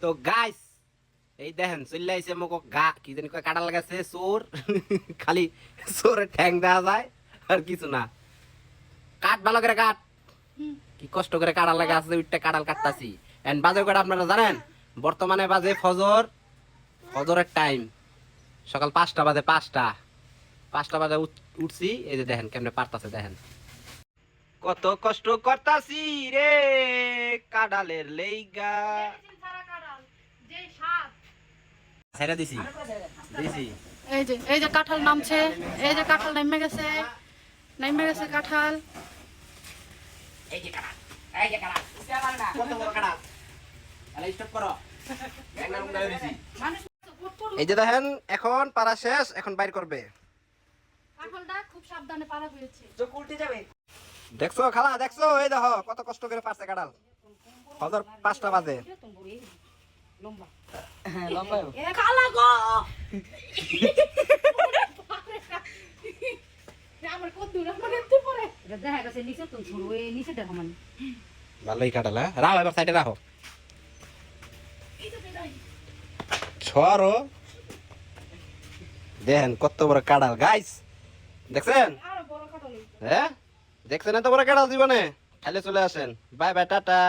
তো গাইস এই দেখেন, চলে আইছে মোক গা, কি জানি কয় কাটা লাগাছে চোর। খালি চোরের ঠ্যাং দেওয়া যায়, আর কিছু না। কাট, ভালো করে কাট। কি কষ্ট করে কাটাল লাগা আছে উঠতে কাটাল কাটতাছি। এন্ড বাজে কটা আপনারা জানেন? বর্তমানে বাজে ফজর, ফজরের টাইম সকাল পাঁচটা বাজে পাঁচটা। পাঁচটা বাজে উঠ- উঠছি, এই যে দেখেন কেমনে পারতাছে, দেখেন। কত কষ্ট করতাছি রে, কাডালের লেইগা। ছেড়ে দিছি। দিছি। এই যে এই যে কাঁঠাল নামছে এই যে কাঁঠাল নেমে গেছে নেমে গেছে কাঁঠাল। এই যে কাডাল এই যে কাডাল কত বড় কাডাল তাহলে স্টপ করো। এই যে দেখেন এখন পারা শেষ এখন বাইর করবে। কাঁঠালটা খুব সাবধানে পালা হয়েছে দেখছ খালা দেখছ? এই দেখো কত কষ্ট করে পারছে কাডাল ফজর পাঁচটা বাজে। খালা গো! আমার কত দূর আমার এতে পরে। দেখা গেছে নিচে তো ছোড়ো এই নিচে দেখো মানে। ভালোই কাটাল। হ্যাঁ রাখো এবার সাইডে রাখো। ছড়ো। দেখেন কত বড় কাটাল গাইস দেখছেন? আরও হ্যাঁ? দেখছেন এত বড় কাটাল জীবনে? খাইলে চলে আসেন। Bye bye tata.